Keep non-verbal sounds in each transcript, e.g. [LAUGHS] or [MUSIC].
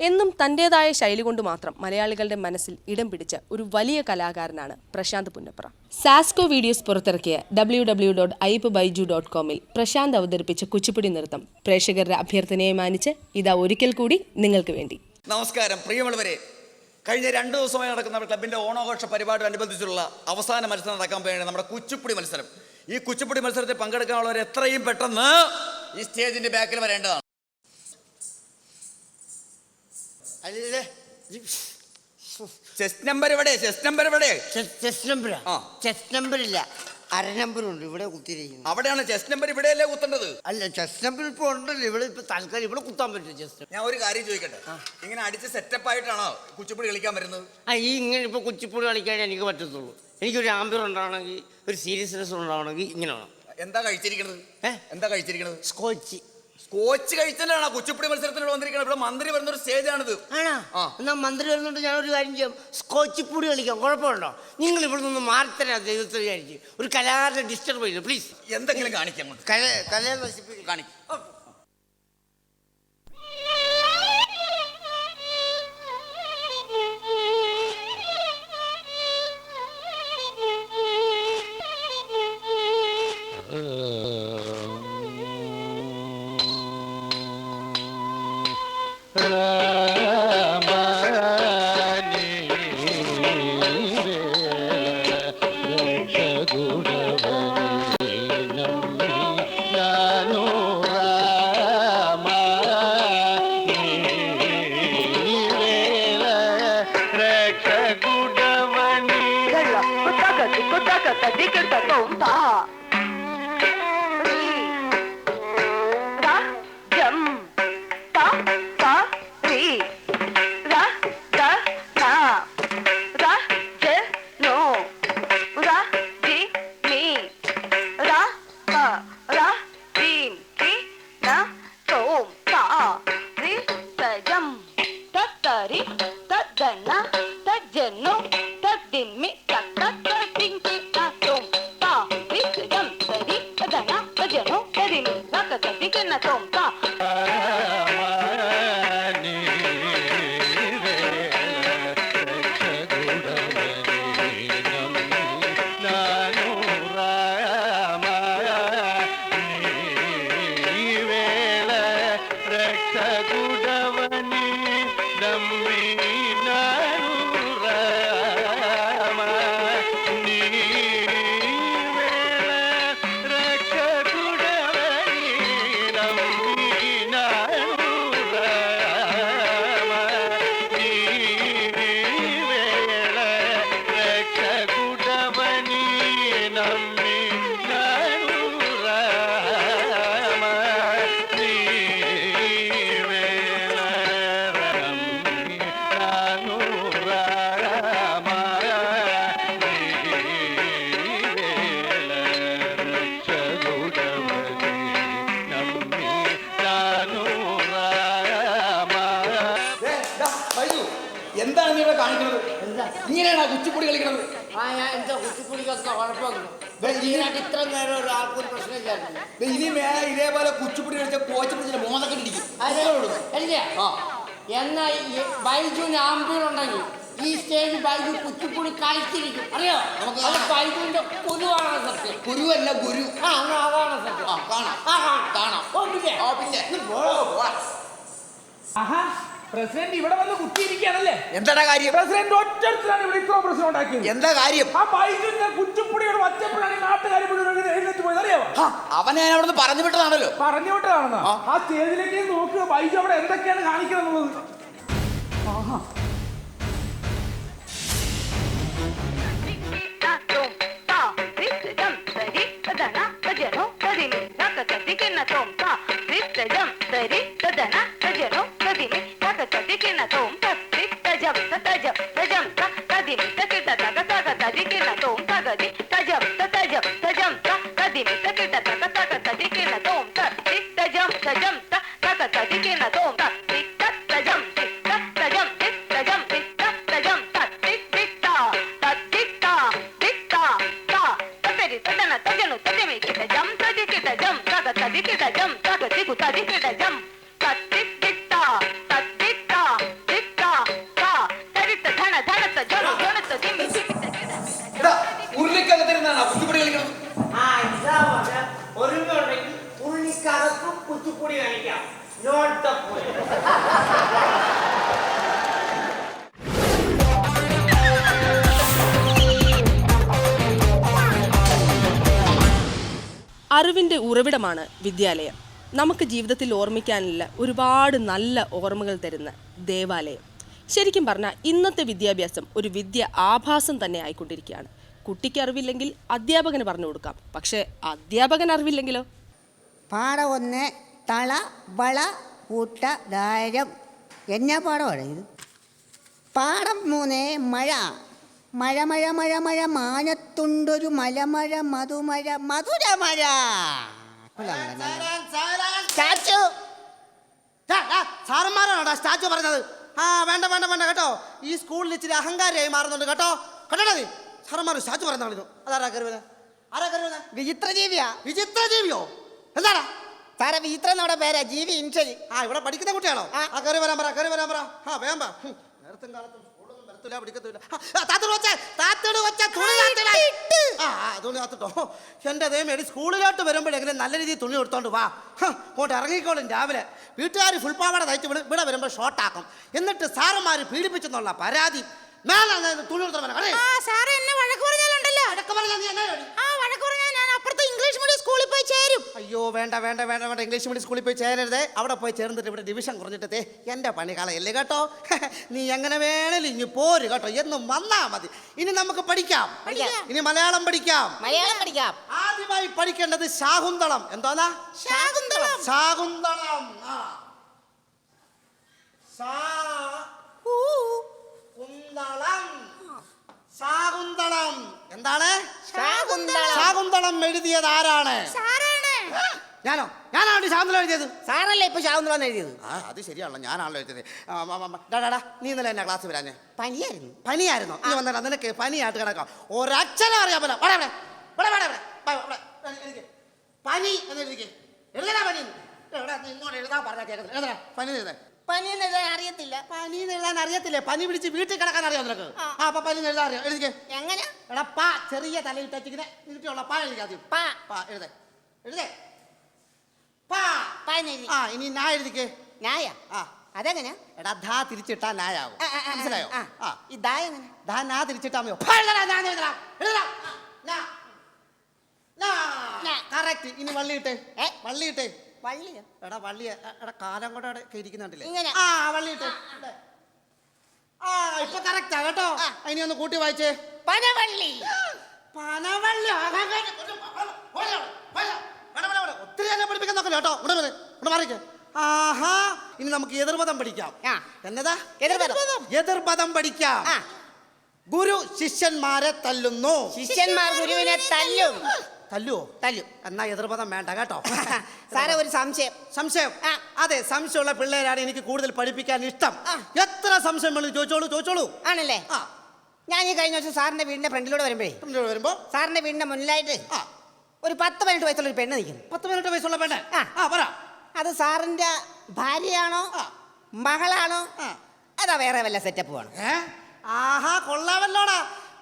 എന്നും തന്റെതായ ശൈലി കൊണ്ട് മാത്രം മലയാളികളുടെ മനസ്സിൽ ഇടം പിടിച്ച ഒരു വലിയ കലാകാരനാണ് പ്രശാന്ത് പുന്നപ്ര. സാസ്കോ വീഡിയോസ് പുറത്തിറക്കിയ ഡബ്ല്യു ഡബ്ല്യു ഡോട്ട് ഐപ്പ് ബൈജു ഡോട്ട് കോമിൽ പ്രശാന്ത് അവതരിപ്പിച്ച കുച്ചിപ്പുടി നൃത്തം പ്രേക്ഷകരുടെ അഭ്യർത്ഥനയെ മാനിച്ച് ഇതാ ഒരിക്കൽ കൂടി നിങ്ങൾക്ക് വേണ്ടി. നമസ്കാരം. പ്രിയമുള്ളവരെ കഴിഞ്ഞ രണ്ട് ദിവസമായി നടക്കുന്ന ക്ലബിന്റെ ക്ലബിന്റെ ഓണാഘോഷ പരിപാടിയോടനുബന്ധിച്ചുള്ള അവസാന മത്സരം നടക്കാൻ പോയാണ് നമ്മുടെ കുച്ചിപ്പുടി മത്സരം. ഈ കുച്ചിപ്പുടി മത്സരത്തിൽ പങ്കെടുക്കാനുള്ളവർ എത്രയും പെട്ടെന്ന് ഈ സ്റ്റേജിന്റെ ബാക്കിൽ വരേണ്ടതാണ്. അല്ലേ? ചെസ്റ്റ് നമ്പർ ഇവിടെ ചെസ്റ്റ് നമ്പർ ഇവിടെ നമ്പറാ ആ. നമ്പർ ഇല്ല. അര നമ്പറുണ്ട് ഇവിടെ കുത്തിയിരിക്കുന്നു. അവിടെയാണ് നമ്പർ ഇവിടെയല്ലേ കുത്തേണ്ടത്? അല്ല ചെസ്റ്റ് നമ്പർ ഇപ്പൊ ഉണ്ടല്ലോ. ഇവിടെ ഇപ്പൊ തൽക്കാലം ഇവിടെ കുത്താൻ പറ്റും ചെസ്റ്റ് ഞാൻ ഒരു കാര്യം ചോദിക്കട്ടെ? ഇങ്ങനെ അടിച്ച് സെറ്റപ്പ് ആയിട്ടാണോ കുച്ചിപ്പുടി കളിക്കാൻ വരുന്നത്? ആ ഈ ഇങ്ങനെ ഇപ്പൊ കുച്ചിപ്പുടി കളിക്കാൻ എനിക്ക് പറ്റത്തുള്ളൂ. എനിക്കൊരു ആംബിയർ ഉണ്ടാവണമെങ്കിൽ ഒരു സീരിയസ്നെസ് ഉണ്ടാവണമെങ്കിൽ ഇങ്ങനെ വേണം. എന്താ കഴിച്ചിരിക്കുന്നത് ഏ? എന്താ കഴിച്ചിരിക്കുന്നത് സ്കോച്ച് കോച്ച് കഴിച്ചാണ് കുച്ചിപ്പുടി മത്സരത്തിനോട് വന്നിരിക്കുന്നത് ഇവിടെ മന്ത്രി വരുന്ന ഒരു സ്റ്റേജാണിത്. ആണോ? ആ. എന്നാ മന്ത്രി വരുന്നുണ്ട് ഒരു കാര്യം ചെയ്യാം. സ്കോച്ച് പൊടി കളിക്കാം. കുഴപ്പമുണ്ടോ? നിങ്ങൾ ഇവിടെ നിന്ന് മാറിത്തരാ ദൈവത്തെ വിചാരിച്ച്. ഒരു കലാകാരനെ ഡിസ്റ്റർബ് ചെയ്തു പ്ലീസ് എന്തെങ്കിലും കാണിക്കാം അങ്ങോട്ട്. കല കലയെ നശിപ്പിക്കും. കാണിക്കും. దిక్కుతాక దిక్కుతాక దిక్కుతాక ఉంటా എന്താണ് ഇതേപോലെ കഴിച്ച കോച്ച് പിടിച്ചിട്ട് മോതൊക്കെ അല്ലേ? ആ. എന്നാ ബൈജുവിന് ആംബിയർ ഉണ്ടെങ്കിൽ ഈ സ്റ്റേജ് ബൈജു കുച്ചിപ്പുടി കളിച്ചിരിക്കും. അറിയോ? അത്. ബൈജുവിന്റെ കുരുവാണ് സത്യം. ഗുരുവല്ല ഗുരു. ആ അതാണ് സത്യം. കാണാം. കാണാം കാണാം. ഓ, പിന്നെ? ആഹാ. പ്രസിഡന്റ് ഇവിടെ വന്ന് കുത്തിയിരിക്കുകയാണല്ലേ? എന്താടാ കാര്യം? പ്രസിഡന്റ് ഒറ്റത്തിലാണ് ഇവിടെ ഇത്ര പ്രശ്നം ഉണ്ടാക്കിയത്. എന്താ കാര്യം? ആ ബൈജുവിന്റെ കുറ്റിപ്പുടിയുടെ ഒറ്റപ്പുഴാണ് നാട്ടുകാർ എഴുന്നേറ്റ് പോയത് അറിയാമോ അവനെ ഞാൻ അവിടെ പറഞ്ഞു വിട്ടതാണല്ലോ. പറഞ്ഞു വിട്ടതാണെന്ന്. ആ. സ്റ്റേജിലേക്ക് നോക്കുക ബൈജു അവിടെ എന്തൊക്കെയാണ് കാണിക്കുന്നത് Tom, ta. തരി തദന sari, ഉറവിടമാണ് വിദ്യാലയം. നമുക്ക് ജീവിതത്തിൽ ഓർമ്മിക്കാനില്ല ഒരുപാട് നല്ല ഓർമ്മകൾ തരുന്ന ദേവാലയം. ശരിക്കും പറഞ്ഞാൽ ഇന്നത്തെ വിദ്യാഭ്യാസം ഒരു വിദ്യ ആഭാസം തന്നെ ആയിക്കൊണ്ടിരിക്കുകയാണ്. കുട്ടിക്ക് അറിവില്ലെങ്കിൽ അധ്യാപകന് പറഞ്ഞു കൊടുക്കാം. പക്ഷേ അധ്യാപകൻ അറിവില്ലെങ്കിലോ? പാട ഒന്ന് തള വള കൂട്ട ധാരം എന്നാ പാടമാണ് ഇത്? പാടം മൂന്ന് മഴ. മഴ മഴ മഴ മഴ മാനത്തുണ്ടൊരു മലമഴ മധുമഴ മധുര മഴ സ്റ്റാച്ചു. സാറന്മാരാണോടാ സ്റ്റാച്ചു പറഞ്ഞത്? ആ വേണ്ട വേണ്ട വേണ്ട കേട്ടോ. ഈ സ്കൂളിൽ ഇച്ചിരി അഹങ്കാരിയായി മാറുന്നുണ്ട് കേട്ടോ. കണ്ടോ നീ? സാറന്മാർ സ്റ്റാച്ചു പറയുന്ന അതാരാ വരുന്നത് ആരാ വരുന്നത് വിചിത്ര ജീവിയാ വിചിത്ര ജീവിയോ എന്താടാ? സാറേ വിചിത്ര നമ്മുടെ പേരാ ജീവി ഇൻഷരി ആ ഇവിടെ പഠിക്കുന്ന കുട്ടിയാണോ? ആ. കയറി വരാൻ പറ കയറി വരാൻ പറ. ആ വേമ്പ നേരത്തും കാലത്തും പിടിക്കത്തില്ല. ആ, താത്തോട് വെച്ച താത്തോട് വെച്ച തുണി താത്തിടാ. ആ ആ, തുണി എന്റെ എന്റെ മേടി സ്കൂളിലോട്ട് വരുമ്പോഴെങ്കിലും നല്ല രീതിയിൽ തുണി എടുത്തോണ്ട് വാ. ഹ, ഇങ്ങോട്ട് ഇറങ്ങിക്കോളും രാവിലെ. വീട്ടുകാർ ഫുൾ പാവാട തയ്ച്ച് വിടും ഇവിടെ വരുമ്പോൾ ഷോർട്ടാക്കും എന്നിട്ട് സാറന്മാർ പീഡിപ്പിച്ചെന്നുള്ള പരാതി. മേലെ തുണി എടുത്തോ ആ സാറേ എന്നെ വഴക്ക് പറഞ്ഞാലുണ്ടല്ലോ. അടക്കം പറഞ്ഞാൽ നീ എന്നാ ചെയ്യും? ആ ചേരും. അയ്യോ വേണ്ട വേണ്ട വേണ്ട വേണ്ട. ഇംഗ്ലീഷ് മീഡിയം സ്കൂളിൽ പോയി ചേരരുത്. അവിടെ പോയി ചേർന്നിട്ട് ഇവിടെ ഡിവിഷൻ കുറഞ്ഞിട്ടേ എന്റെ പണി കളയല്ലേ കേട്ടോ? [LAUGHS] നീ എങ്ങനെ വേണേലും ഇനി പോര് കേട്ടോ. എന്നും വന്നാ മതി. ഇനി നമുക്ക് പഠിക്കാം. പഠിക്കാം. ഇനി മലയാളം പഠിക്കാം. മലയാളം പഠിക്കാം. ആദ്യമായി പഠിക്കേണ്ടത് ശാകുന്തളം. എന്തോന്നാ? ശാകുന്തളം. ശാകുന്തളം. ആ. ശാ കുന്തളം. ശാകുന്തളം. എന്താണ്? ശാകുന്തളം. എഴുതിയത് ആരാണ്? ഞാനോ? ഞാനാണ് ശാകുന്തളം എഴുതിയത്. സാറല്ലേ ഇപ്പൊ ശാകുന്തളം എഴുതിയത്? ആ അത് ശരിയാണല്ലോ. ഞാനാണല്ലോ എഴുതിയത്. ആ, ആ, ആ, ആ, ഡാ, ഡാ, ഡാ, നീ ഇന്നലെ എന്നാ ക്ലാസ് വരാഞ്ഞ്? പനിയായിരുന്നു. പനിയായിരുന്നു? നീ വന്നടാ നിനക്ക് പനിയായിട്ട് കിടക്കാം. ഒരക്ഷരം അറിയാൻ പോലെ ഇവിടെ ഇവിടെ ഇവിടെ ഇവിടെ ഇവിടെ പനി എന്ന് എഴുതിക്കേ. എഴുതടാ പനി. എഴുതാ പറഞ്ഞാ കേൾക്കുന്നത് എഴുതടാ പനി എഴുതേ. പനി എന്ന് എഴുതാൻ അറിയത്തില്ല. പനി എന്ന് എഴുതാൻ അറിയത്തില്ലേ? പനി പിടിച്ച് വീട്ടിൽ കിടക്കാൻ അറിയാം നിനക്ക്? ആ. അപ്പൊ പനി എന്ന് എഴുതാൻ അറിയാം? എഴുതിക്കേ. എങ്ങനെ? എടാ പാ ചെറിയ തലയിൽ ടച്ചിങ്ങനെ നീട്ടിയുള്ള പാ എഴുതിക്കാദ്യം പാ. പാ എഴുതേ. എഴുതേ. പാ. പനി ആ ഇനി നാ എഴുതിക്കേ. നായ? ആ. അതെങ്ങനെ? എടാ ധാ തിരിച്ചിട്ടാ നായാവും? മനസ്സിലായോ? ആ. ഇതാ എങ്ങനെ? ധാ നാ തിരിച്ചിട്ടാ മതിയോ നാ. കറക്റ്റ്. ഇനി വള്ളിയിട്ടെ ഏ? വള്ളിയിട്ടെ വള്ളിയോ എടാ വള്ളി എടാ കാലം കൂടെ അവിടെ ഇരിക്കുന്നുണ്ടല്ലേ? ഇങ്ങനെ. ആ വള്ളി ഇവിടെ. ആ ഇപ്പൊ കറക്റ്റാ കേട്ടോ. അതിനെ ഒന്ന് കൂട്ടി വായിച്ചേ. പനവള്ളി. പനവള്ളി ഒത്തിരി എന്നെ പഠിപ്പിക്കാൻ നോക്കല്ലോ കേട്ടോ. ഇവിടെ വരെ ഇവിടെ മാറിക്കേ. ആഹാ ഇനി നമുക്ക് എതിർപദം പഠിക്കാം. ആ. എന്നതാ? എതിർപദം. എതിർപദം പഠിക്കാം. ആ. ഗുരു ശിഷ്യന്മാരെ തല്ലുന്നു. ശിഷ്യന്മാർ ഗുരുവിനെ തല്ലും. തല്ലുവോ? തല്ലും. എന്നാ എതിർപദം വേണ്ട കേട്ടോ. [LAUGHS] സാറേ ഒരു സംശയം. സംശയം? അതെ സംശയമുള്ള പിള്ളേരാണ് എനിക്ക് കൂടുതൽ പഠിപ്പിക്കാൻ ഇഷ്ടം. എത്ര സംശയം വേണം ചോദിച്ചോളൂ ചോദിച്ചോളൂ. ആണല്ലേ? ഞാൻ ഈ കഴിഞ്ഞ ദിവസം സാറിന്റെ വീടിന്റെ ഫ്രണ്ടിലൂടെ വരുമ്പോഴേ വരുമ്പോ? സാറിന്റെ വീടിന്റെ മുന്നിലായിട്ട് ഒരു പത്ത് പതിനെട്ട് വയസ്സുള്ള ഒരു പെണ്ണ് നിൽക്കുന്നു. പത്ത് മിനിറ്റ് വയസ്സുള്ള പെണ്ണ്? ആ. പറ. അത് സാറിന്റെ ഭാര്യയാണോ. മകളാണോ? അതാ വേറെ വല്ല സെറ്റപ്പ് വേണം. ആഹാ കൊള്ളാമല്ലോടാ.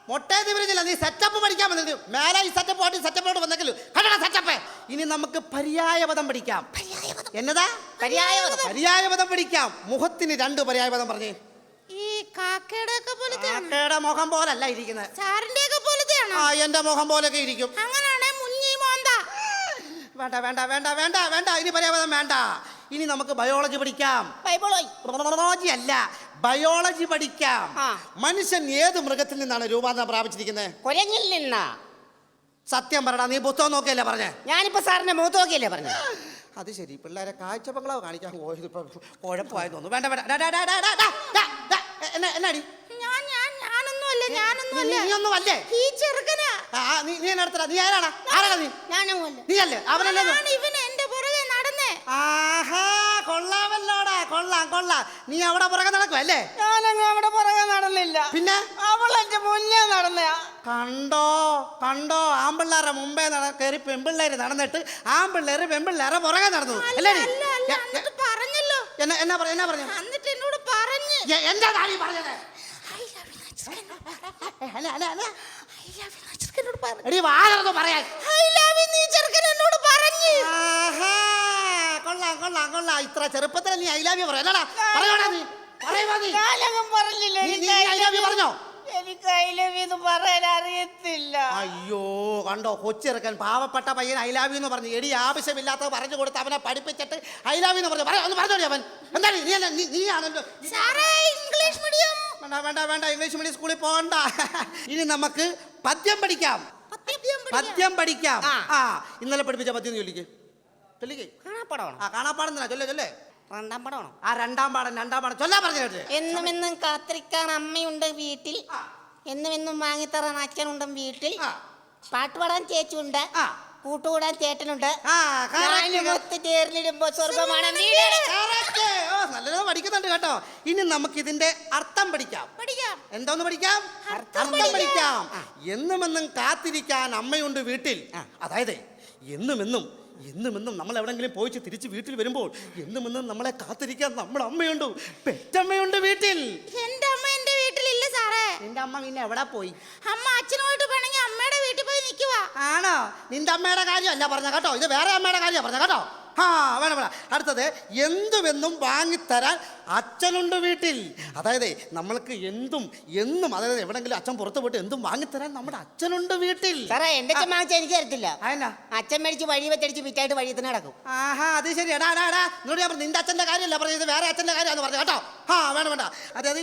മൊട്ടേ വിരുന്നില്ല നീ സെറ്റപ്പ് പഠിക്കാൻ വന്നത്. മേലെ ഈ സെറ്റപ്പ് പാട്ടി സെറ്റപ്പോട്ട് വന്നെങ്കിലും കണ്ടടാ സെറ്റപ്പ് ഇനി നമുക്ക് പര്യായപദം പഠിക്കാം. എന്നതാ? പര്യായപദം. പര്യായപദം പഠിക്കാം. മുഖത്തിന് രണ്ട് പര്യായപദം പറഞ്ഞേ. ഈ കാക്കയുടെ ഒക്കെ കാക്കയുടെ മുഖം പോലല്ല ഇരിക്കുന്നത്. സാറിന്റെ ഒക്കെ പോലത്തെയാണോ? ആ എന്റെ മുഖം പോലൊക്കെ ഇരിക്കും. അങ്ങനാണെ മുഞ്ഞി മോന്ത. വേണ്ട വേണ്ട വേണ്ട വേണ്ട വേണ്ട. ഇനി പര്യാപദം വേണ്ട. ഇനി നമുക്ക് ബയോളജി പഠിക്കാം. ബയോളജി അല്ല. ബയോളജി പഠിക്കാം. ആ. മനുഷ്യൻ ഏത് മൃഗത്തിൽ നിന്നാണ് രൂപാന്തരം പ്രാപിച്ചിരിക്കുന്നത്? കുരങ്ങിൽ നിന്നാ. സത്യം പറടാ നീ പുസ്തകം നോക്കിയല്ലേ പറഞ്ഞേ? ഞാനിപ്പോ സാറിന്റെ മുഖത്ത് നോക്കിയല്ലേ പറഞ്ഞു? [LAUGHS] അത് ശരി പിള്ളേരെ കാഴ്ച ബംഗ്ലാവ് കാണിക്കാൻ പോയത് കുഴപ്പമായി തോന്നുന്നു വേണ്ട വേണ്ട. ഡാ, ഡാ, ഡാ, ഡാ, ഡാ, ഡാ, എന്നാടി? ഞാൻ ഞാൻ ഞാനൊന്നുമല്ല ഞാനൊന്നുമല്ല. നീ അല്ലേ ചെറുക്കനാ. ആ നീ നീ നീ ആരാടാ? ആരാടാ നീ? ഞാനൊന്നുമല്ല നീ? അല്ലേ അവനല്ലേ ഞാൻ ആഹാ. കൊള്ളാമല്ലോടാ. കൊള്ളാം കൊള്ളാം. നീ അവിടെ പുറകെ നടക്കും അല്ലേ? ഞാനങ്ങ് അവിടെ പുറകെ നടന്നില്ല. പിന്നെ? അവൾ എന്റെ മുന്നേ നടന്ന കണ്ടോ കണ്ടോ? ആമ്പിള്ളേരെ മുമ്പേ നട കയറി പെമ്പിള്ളേര് നടന്നിട്ട് ആമ്പിള്ളേര് പെമ്പിള്ളേരെ പുറകെ നടന്നു അല്ലേ പറഞ്ഞല്ലോ. എന്നാ എന്നാ പറഞ്ഞു എന്നാ പറഞ്ഞു? എന്നിട്ട് എന്നോട് പറഞ്ഞു. എന്താ താടി പറഞ്ഞത്? അല്ല, അല്ല, അല്ല. പറയാ വാഴർന്ന് പറയാൻ. എന്നോട് പറഞ്ഞു ആഹാ, കൊള്ളാം ഇത്ര ചെറുപ്പത്തിൽ നീ ഐലാവ്യ പറയാ. പറയോടാ നീ. പറയുവാ നീ. ഞാനങ്ങും പറഞ്ഞില്ല. നീ- പറഞ്ഞോ? എനിക്ക് ഐ ലവ് യു പറയാൻ അറിയത്തില്ല. അയ്യോ കണ്ടോ? കൊച്ചിറക്കൻ പാവപ്പെട്ട പയ്യൻ ഐ ലവ് യു എന്ന് പറഞ്ഞു. എടി ആവശ്യമില്ലാത്ത പറഞ്ഞു കൊടുത്ത് അവനെ പഠിപ്പിച്ചിട്ട് ഐ ലവ് യു എന്ന് പറഞ്ഞു. പറയാം ഒന്ന് പറഞ്ഞോടി അവൻ. എന്താണ് നീ അല്ല നീ ആണല്ലോ സാറേ ഇംഗ്ലീഷ് മീഡിയം. വേണ്ട വേണ്ട വേണ്ട. ഇംഗ്ലീഷ് മീഡിയം സ്കൂളിൽ പോകണ്ട ഇനി നമുക്ക് പദ്യം പഠിക്കാം. പദ്യം പഠിക്കാം. ആ. ഇന്നലെ പഠിപ്പിച്ച പദ്യം ചൊല്ലിക്ക് ചൊല്ലിക്ക് കാണാപ്പടമാണ് ആ കാണാപ്പാടുന്ന ചൊല്ലേ ചൊല്ലേ. രണ്ടാം പടമാണ് ആ രണ്ടാം പാടം രണ്ടാം പാടം. ചൊല്ലാ പറഞ്ഞു കേട്ടെ എന്നും എന്നും കാത്തിരിക്കാൻ അമ്മയുണ്ട് വീട്ടിൽ. എന്നും എന്നും വാങ്ങിത്തറാൻ അച്ഛനുണ്ട് വീട്ടിൽ. പാട്ടുപാടാൻ പാട്ട് പാടാൻ ചേച്ചിയുണ്ട്. കൂട്ടുകൂടാൻ ചേട്ടനുണ്ട്. ചേർന്നിടുമ്പോ സ്വർഗമാണ് നല്ലത് പഠിക്കുന്നുണ്ട് കേട്ടോ. ഇനി നമുക്ക് ഇതിന്റെ അർത്ഥം പഠിക്കാം. പഠിക്കാം. എന്തോന്ന് പഠിക്കാം? അർത്ഥം പഠിക്കാം. എന്നുമെന്നും കാത്തിരിക്കാൻ അമ്മയുണ്ട് വീട്ടിൽ. അതായത് എന്നുമെന്നും എന്നുമെന്നും നമ്മൾ എവിടെങ്കിലും പോയിച്ച് തിരിച്ച് വീട്ടിൽ വരുമ്പോൾ എന്നുമെന്നും നമ്മളെ കാത്തിരിക്കാൻ നമ്മുടെ അമ്മയുണ്ട്. പെറ്റമ്മയുണ്ട് വീട്ടിൽ. എന്റെ അമ്മ എന്റെ വീട്ടിലില്ല സാറേ. നിന്റെ അമ്മ പിന്നെ എവിടെ പോയി? അമ്മ അച്ഛനോട്ട് പോണെങ്കിൽ അമ്മയുടെ വീട്ടിൽ പോയി നിൽക്കുവാ. ആണോ? നിന്റെ അമ്മയുടെ കാര്യമല്ല പറഞ്ഞ കേട്ടോ. ഇത് വേറെ അമ്മയുടെ കാര്യം പറഞ്ഞ കേട്ടോ. ആ വേണം വേണം. അടുത്തത് എന്തുമെന്നും വാങ്ങിത്തരാൻ അച്ഛനുണ്ട് വീട്ടിൽ. അതായത് നമ്മൾക്ക് എന്തും എന്നും അതായത് എവിടെങ്കിലും അച്ഛൻ പുറത്തു പോയിട്ട് എന്തും വാങ്ങിത്തരാൻ നമ്മുടെ അച്ഛനുണ്ട് വീട്ടിൽ. സാറേ എന്റെ അച്ഛൻ വാങ്ങിച്ച എനിക്ക് തരത്തില്ല അതെന്നാ? അച്ഛൻ മേടിച്ച് വഴി വെച്ചടിച്ച് വിറ്റായിട്ട് വഴി തന്നെ നടക്കും ആഹാ അത് ശരി. എടാ എടാ എടാ എന്നോട് ഞാൻ പറഞ്ഞു നിന്റെ അച്ഛന്റെ കാര്യമല്ല പറഞ്ഞത് വേറെ അച്ഛന്റെ കാര്യമാണെന്ന് പറഞ്ഞു കേട്ടോ? ആ വേണം വേണ്ട. അതായത്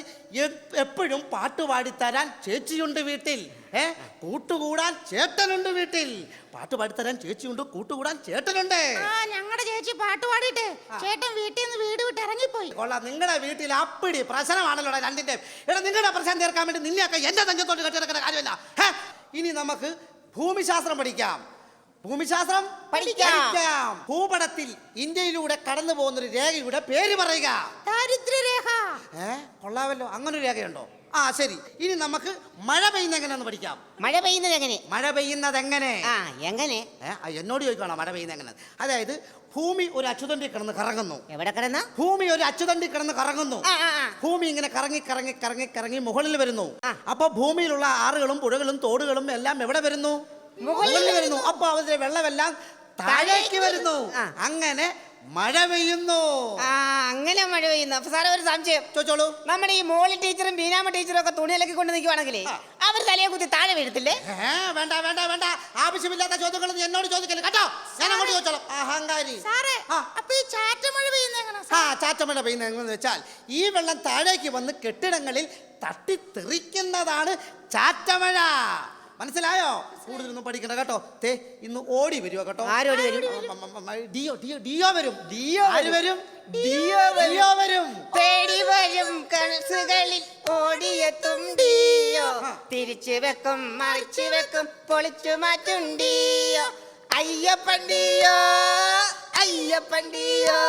എപ്പോഴും പാട്ട് പാടിത്തരാൻ ചേച്ചിയുണ്ട് വീട്ടിൽ. ഏ കൂട്ടുകൂടാൻ ചേട്ടനുണ്ട് വീട്ടിൽ. പാട്ട് പാടിത്തരാൻ ചേച്ചിയുണ്ട് കൂട്ടുകൂടാൻ ചേട്ടനുണ്ട്. ആ ഞങ്ങളുടെ ചേച്ചി പാട്ട് പാടിയിട്ട് ചേട്ടൻ വീട്ടിൽ നിന്ന് വീട് വിട്ട് ഇറങ്ങിപ്പോയി. കൊള്ളാം നിങ്ങളുടെ വീട്ടിൽ അപ്പിടി പ്രശ്നമാണല്ലോ രണ്ടിന്റെ എടാ നിങ്ങളുടെ പ്രശ്നം തീർക്കാൻ വേണ്ടി നിന്നെയൊക്കെ എന്റെ തഞ്ചത്തോട്ട് കെട്ടിടക്കുന്ന കാര്യമില്ല. ഇനി നമുക്ക് ഭൂമിശാസ്ത്രം പഠിക്കാം. ഭൂമിശാസ്ത്രം പഠിക്കാം. ഭൂപടത്തിൽ ഇന്ത്യയിലൂടെ കടന്നു പോകുന്ന ഒരു രേഖയുടെ പേര് പറയുക. ദാരിദ്ര്യരേഖ. ഏ കൊള്ളാമല്ലോ. അങ്ങനൊരു രേഖയുണ്ടോ? ആ ശരി. ഇനി നമുക്ക് മഴ പെയ്യുന്ന എങ്ങനെയാന്ന് പഠിക്കാം. മഴ പെയ്യുന്നത് എങ്ങനെ? മഴ പെയ്യുന്നത് എങ്ങനെ? ആ എങ്ങനെ? എന്നോട് ചോദിക്കണം മഴ പെയ്യുന്നത് എങ്ങനെ? അതായത് ഭൂമി ഒരു അച്ചുതണ്ടി കിടന്ന് കറങ്ങുന്നു. എവിടെ കിടന്ന? ഭൂമി ഒരു അച്ചുതണ്ടി കിടന്ന് കറങ്ങുന്നു. ഭൂമി ഇങ്ങനെ കറങ്ങി കറങ്ങി കറങ്ങി കറങ്ങി മുകളിൽ വരുന്നു. അപ്പൊ ഭൂമിയിലുള്ള ആറുകളും പുഴകളും തോടുകളും എല്ലാം എവിടെ വരുന്നു? മുകളിൽ വരുന്നു. അപ്പൊ അവരുടെ വെള്ളമെല്ലാം താഴേക്ക് വരുന്നു. അങ്ങനെ മഴ പെയ്യുന്നു. ആ അങ്ങനെ മഴ പെയ്യുന്നു. അപ്പൊ സാറേ ഒരു സംശയം. ചോദിച്ചോളൂ. നമ്മുടെ ഈ മോളി ടീച്ചറും ബീനാമ ടീച്ചറും ഒക്കെ തുണിയിലൊക്കെ കൊണ്ട് നിൽക്കുവാണെങ്കിലേ അവർ തലയെ കുത്തി താഴെ വീഴത്തില്ലേ? വേണ്ട വേണ്ട വേണ്ട. ആവശ്യമില്ലാത്ത ചോദ്യങ്ങൾ എന്നോട് ചോദിക്കല്ലേ. കേട്ടോ? ഞാൻ അങ്ങോട്ട് ചോദിച്ചോളാം. അഹങ്കാരി. സാറേ. അപ്പൊ ഈ ചാറ്റമഴ പെയ്യുന്ന ആ ചാറ്റമഴ പെയ്യുന്ന എങ്ങനെയെന്ന് വെച്ചാൽ ഈ വെള്ളം താഴേക്ക് വന്ന് കെട്ടിടങ്ങളിൽ തട്ടിത്തെറിക്കുന്നതാണ് ചാറ്റമഴ. മനസ്സിലായോ? കൂടുതലൊന്നും പഠിക്കണ്ട കേട്ടോ. തേ ഇന്ന് ഓടി വരുവോ കേട്ടോ? ആരോടി വരും? ഡിയോ ഡിയോ ഡിയോ വരും. ഡിയോ ആര് വരും? ഡിയോ ഡിയോ വരും. തേടി വരും കണസുകളിൽ ഓടിയെത്തും ഡിയോ. തിരിച്ചു വെക്കും മറിച്ചു വെക്കും പൊളിച്ചു മാറ്റും ഡിയോ. അയ്യപ്പൻ അയ്യപ്പണ്ടിയോ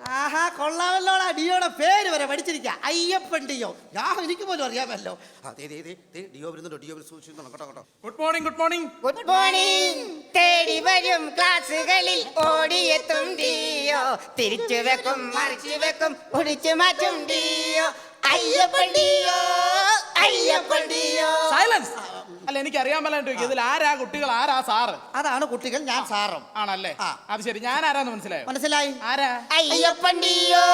ആഹാ കൊള്ളാമല്ലോടാ. ഡിയോടെ പേര് വരെ പഠിച്ചിരിക്കുക അയ്യപ്പൻ ഡിയോ. ഞാൻ എനിക്ക് പോലും അറിയാമല്ലോ. അതെ ദേ, ദേ, ദേ, ഡിയോ വരുന്നുണ്ടോ ഡിയോ സൂക്ഷിക്കണം കേട്ടോ കേട്ടോ. Good morning good morning good morning തേടി വരും ക്ലാസ്സുകളിൽ ഓടിയെത്തും ഡിയോ. തിരിച്ചു വെക്കും മറിച്ചു വെക്കും ഒടിച്ചു മാറ്റും deo. Ayyappan deo Ayyappan silence അല്ല എനിക്ക് അറിയാൻ പറ്റാണ്ട് ഇതിൽ ആരാ കുട്ടികൾ ആരാ സാറ്? അതാണ് കുട്ടികൾ ഞാൻ സാറും. ആണല്ലേ? ആ. അത് ശരി. ഞാൻ ആരാന്ന് മനസ്സിലായോ? മനസ്സിലായി. ആരാ? അയ്യപ്പണ്ടിയോ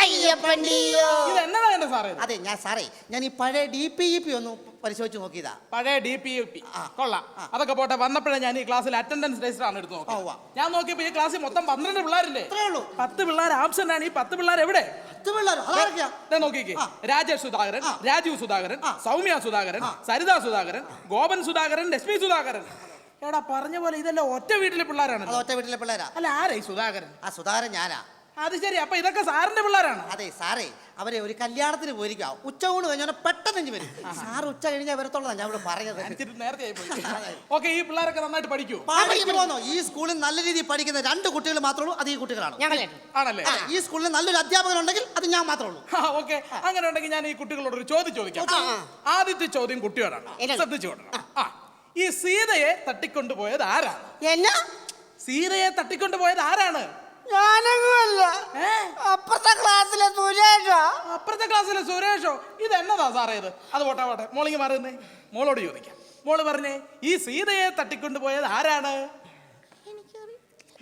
അയ്യപ്പണ്ടിയോ ഇത് എന്നതാ എന്റെ സാറേ അതെ ഞാൻ സാറേ ഞാൻ ഈ പഴയ ഡി പി ഇ പി ഒന്ന് പരിശോധിച്ച് നോക്കിയതാ. പഴയ ഡി പി പി കൊള്ളാം. അതൊക്കെ പോട്ടെ വന്നപ്പോഴേ ഞാൻ ഈ ക്ലാസ്സിൽ അറ്റൻഡൻസ് രജിസ്റ്റർ ആണ് എടുത്ത് ഉവ്വ. ഞാൻ നോക്കിയപ്പോ ഈ ക്ലാസ്സിൽ മൊത്തം പന്ത്രണ്ട് പിള്ളേരില്ലേ? പത്ത് പിള്ളേർ ആബ്സെന്റ് ആണ്. ഈ പത്ത് പിള്ളേർ എവിടെ? നോക്കിക്കേ. രാജേഷ് സുധാകരൻ രാജീവ് സുധാകരൻ സൗമ്യ സുധാകരൻ. സരിത സുധാകരൻ ഗോപൻ സുധാകരൻ ലക്ഷ്മി സുധാകരൻ. എടാ പറഞ്ഞ പോലെ ഇതെല്ലാം ഒറ്റ വീട്ടിലെ പിള്ളേരാണ് ഒറ്റ വീട്ടിലെ പിള്ളേരാ. അല്ല ആരെ ഈ സുധാകരൻ? ആ സുധാകരൻ ഞാനാ. അത് ശരി അപ്പൊ ഇതൊക്കെ സാറിന്റെ പിള്ളേരാണ്. അതെ സാറേ അവരെ ഒരു കല്യാണത്തിന് പോയിരിക്കാം ഉച്ച ഊണ് കഴിഞ്ഞാൽ പെട്ടെന്ന് ഇഞ്ഞ് വരും. സാർ ഉച്ച കഴിഞ്ഞാൽ വരത്തോളാം ഞാൻ ഇവിടെ പറഞ്ഞത്. നേരത്തെ [LAUGHS] ഓക്കെ ഈ പിള്ളേരൊക്കെ നന്നായിട്ട് പഠിക്കൂ. പാടിക്ക് പോന്നോ ഈ സ്കൂളിൽ നല്ല രീതിയിൽ പഠിക്കുന്ന രണ്ട് കുട്ടികൾ മാത്രമേ ഉള്ളൂ അത് ഈ കുട്ടികളാണ്. ആണല്ലേ? ഈ സ്കൂളിൽ നല്ലൊരു അധ്യാപകൻ ഉണ്ടെങ്കിൽ അത് ഞാൻ മാത്രമേ ഉള്ളൂ. ഓക്കെ. അങ്ങനെ ഉണ്ടെങ്കിൽ ഞാൻ ഈ കുട്ടികളോട് ഒരു ചോദ്യം ചോദിക്കാം. ആദ്യത്തെ ചോദ്യം കുട്ടിയോടാണ്? ശ്രദ്ധിച്ചു ഈ സീതയെ തട്ടിക്കൊണ്ടുപോയത് ആരാണ്? എന്നാ? സീതയെ തട്ടിക്കൊണ്ടുപോയത് ആരാണ്? ഞാനങ്ങല്ല അപ്പുറത്തെ ക്ലാസ്സിലെ സുരേഷാ. അപ്പുറത്തെ ക്ലാസ്സിലെ സുരേഷോ? ഇത് എന്നതാ സാറേ ഇത് അത് പോട്ടെ പോട്ടെ. മോളിങ്ങി മാറുന്നേ മോളോട് ചോദിക്കാം. മോൾ പറഞ്ഞേ ഈ സീതയെ തട്ടിക്കൊണ്ടുപോയത് ആരാണ്?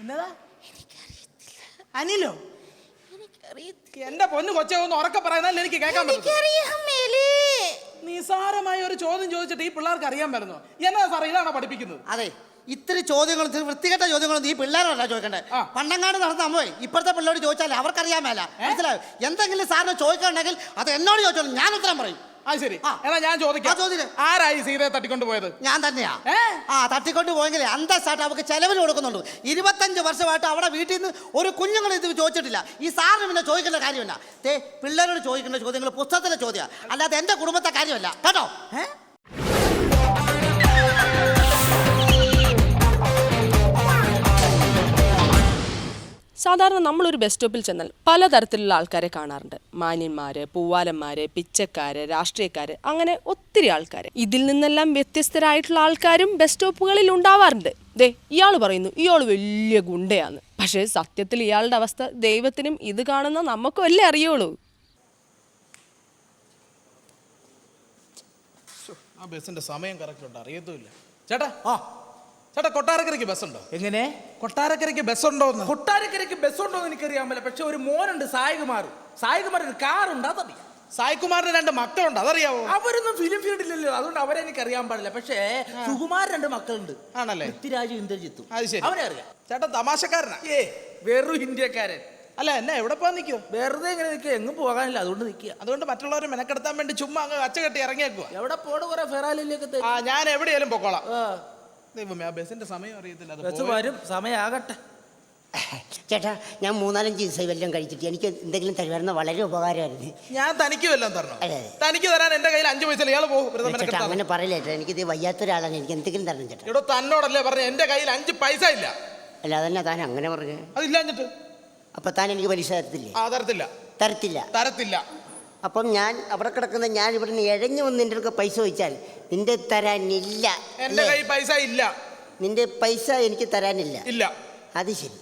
എന്നതാ? അനിലോ? എന്റെ പൊന്ന് കൊച്ചെ ഒന്ന് ഉറക്കെ പറയുന്നാൽ എനിക്ക് കേൾക്കാൻ നിസാരമായ ഒരു ചോദ്യം ചോദിച്ചിട്ട് ഈ പിള്ളേർക്ക് അറിയാൻ വരുന്നു. എന്നാ സാറേ ഇതാണോ പഠിപ്പിക്കുന്നത്? അതെ. ഇത്തിരി ചോദ്യങ്ങൾ ഇത്തിരി വൃത്തികെട്ട ചോദ്യങ്ങളും ഈ പിള്ളേരല്ല ചോദിക്കണ്ടേ. പണ്ടങ്ങാട് നടന്ന അമ്മേ ഇപ്പോഴത്തെ പിള്ളേരോട് ചോദിച്ചാൽ അവർക്കറിയാൻ മേല. മനസ്സിലായോ? എന്തെങ്കിലും സാറിന് ചോദിക്കണമെങ്കിൽ അത് എന്നോട് ചോദിച്ചോളൂ ഞാൻ ഉത്തരം പറയും. അത് ശരി. എന്നാ ഞാൻ ചോദിക്കാം. ആരായി സീതയെ തട്ടിക്കൊണ്ട് പോയത്? ഞാൻ തന്നെയാ. ആ തട്ടിക്കൊണ്ട് പോയെങ്കിൽ അന്തസ്സായിട്ട് അവർക്ക് ചെലവിന് കൊടുക്കുന്നുണ്ട് ഇരുപത്തഞ്ച് വർഷമായിട്ട് അവിടെ വീട്ടിൽ നിന്ന് ഒരു കുഞ്ഞുങ്ങൾ ഇത് ചോദിച്ചിട്ടില്ല. ഈ സാറിന് പിന്നെ ചോദിക്കേണ്ട കാര്യമല്ല തേ പിള്ളേരോട് ചോദിക്കേണ്ട ചോദ്യങ്ങൾ പുസ്തകത്തിലെ ചോദ്യമാണ് അല്ലാതെ എന്റെ കുടുംബത്തെ കാര്യമല്ല. കേട്ടോ? ഏ? സാധാരണ നമ്മളൊരു ബസ് സ്റ്റോപ്പിൽ ചെന്നാൽ പലതരത്തിലുള്ള ആൾക്കാരെ കാണാറുണ്ട്. മാന്യന്മാര് പൂവാലന്മാര് പിച്ചക്കാര് രാഷ്ട്രീയക്കാര് അങ്ങനെ ഒത്തിരി ആൾക്കാർ ഇതിൽ നിന്നെല്ലാം വ്യത്യസ്തരായിട്ടുള്ള ആൾക്കാരും ബസ് സ്റ്റോപ്പുകളിൽ ഉണ്ടാവാറുണ്ട്. ദേ ഇയാൾ പറയുന്നു ഇയാൾ വലിയ ഗുണ്ടയാണ്. പക്ഷേ സത്യത്തിൽ ഇയാളുടെ അവസ്ഥ ദൈവത്തിനും ഇത് കാണുന്ന നമുക്കും അല്ലേ അറിയുള്ളൂ? ആ ബസ്സിന്റെ സമയം കറക്റ്റ് ഉണ്ട് അറിയത്തുമില്ല. ചേട്ടാ ആ. ചേട്ടാ കൊട്ടാരക്കരയ്ക്ക് ബസ് ഉണ്ടോ എങ്ങനെ? കൊട്ടാരക്കരയ്ക്ക് ബസ് ഉണ്ടോ എന്ന്? കൊട്ടാരക്കരയ്ക്ക് ബസ്സുണ്ടോ എന്ന് എനിക്കറിയാൻ പറ്റില്ല പക്ഷെ ഒരു മോനുണ്ട് സായികുമാർ. കാർ കാറുണ്ട് അതറിയാം. സായികുമാറിന് രണ്ട് മക്കളുണ്ട് അതറിയാവോ? അവരൊന്നും ഫിലിം ഫീൽഡിലല്ലോ അതുകൊണ്ട് അവരെ എനിക്ക് അറിയാൻ പാടില്ല. പക്ഷേ സുകുമാർ രണ്ട് മക്കളുണ്ട്. ആണല്ലേ? പൃഥ്വിരാജ് ഇന്ദ്രജിത്തും. അത് ശരി. അവനെ അറിയാം. ചേട്ടാ തമാശക്കാരനാ? ഏ വെറും ഇന്ത്യക്കാരൻ. അല്ല എന്നെ എവിടെ പോകാൻ നിൽക്കുവോ വെറുതെ ഇങ്ങനെ നിൽക്കുക. എങ്ങും പോകാനില്ല. അതുകൊണ്ട് നിൽക്കുക. അതുകൊണ്ട് മറ്റുള്ളവരെ മെനക്കെടുത്താൻ വേണ്ടി ചുമ്മാ അങ്ങ് അച്ച കെട്ടി ഇറങ്ങിയേക്കുക എവിടെ പോണ് കുറെ ഫെറാലിലേക്ക് ആ ഞാൻ എവിടെയാലും പൊക്കോളാം. ദൈവമേ ആ ബസ്സിന്റെ സമയം അറിയത്തില്ല അത് ബസ് പോയി. വരും സമയാകട്ടെ. ചേട്ടാ ഞാൻ മൂന്നാലഞ്ച് ദിവസമായി വല്ലതും കഴിച്ചിട്ട് എനിക്ക് എന്തെങ്കിലും തരുമായിരുന്ന? വളരെ ഉപകാരമായിരുന്നു. ഞാൻ തനിക്ക് വല്ലതും തരണം? അതെ, അതെ. തനിക്ക് തരാൻ എന്റെ കയ്യിൽ അഞ്ചു പൈസ ഇയാൾ പോകും വെറുതെ ചേട്ടാ അങ്ങനെ പറയില്ല ചേട്ടാ എനിക്ക് ഇത് വയ്യാത്ത ഒരാളാണ് എനിക്ക് എന്തെങ്കിലും തരണം ചേട്ടാ. എടോ തന്നോടല്ലേ പറഞ്ഞു എന്റെ കയ്യിൽ അഞ്ച് പൈസ ഇല്ല. അല്ല അതന്നെ താൻ അങ്ങനെ പറഞ്ഞു. അതില്ല എന്നിട്ട്. അപ്പൊ താൻ എനിക്ക് പലിശ തരത്തില്ലേ? ആ തരത്തില്ല. തരത്തില്ല. തരത്തില്ല. അപ്പം ഞാൻ അവിടെ കിടക്കുന്ന ഞാൻ ഇവിടെ നിന്ന് ഇഴഞ്ഞു വന്ന് നിന്റെ അടുക്ക പൈസ ചോദിച്ചാൽ നിന്റെ തരാനില്ല. എന്റെ കൈ പൈസ ഇല്ല. നിന്റെ പൈസ എനിക്ക് തരാനില്ല. ഇല്ല. അത് ശരി?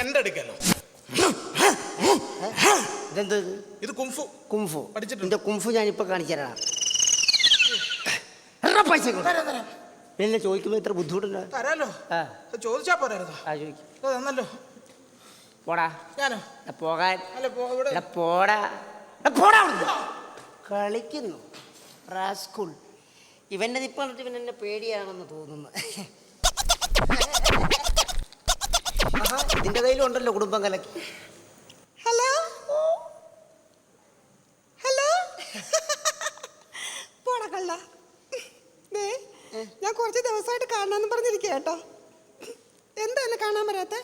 എന്റെ അടുക്കല്ലോ ഇതെന്ത്? ഇത്? കുംഫു. കുംഫു. പഠിച്ചിട്ടുണ്ട്. കുംഫു ഞാനിപ്പോ കാണിച്ചു തരാം. പൈസ പൈസ ഇങ്ങോട്ട്? എന്നെ ചോദിക്കുമ്പോൾ ഇത്ര ബുദ്ധിമുട്ടില്ല തരാലോ? ആ. ചോദിച്ചാ പോരായിരുന്നു ആ ചോദിക്കും. ഇത് തന്നല്ലോ. പോടാ. ഞാനോ? പോകാൻ. അല്ല ഇവിടെ. പോടാ. പോടാ കളിക്കുന്നു. റാസ്കൂൾ ഇവന്റെ ഇപ്പം കണ്ടിട്ട് ഇവൻ എന്നെ പേടിയാണെന്ന് തോന്നുന്നു. ഇതിന്റെ കയ്യിലുണ്ടല്ലോ കുടുംബം കലക്കി ഹലോ ഹലോ പോടാ കള്ള ദേ ഞാൻ കുറച്ച് ദിവസമായിട്ട് കാണാമെന്ന് പറഞ്ഞിരിക്കുക കേട്ടോ. എന്താ എന്നെ കാണാൻ വരാത്തെ?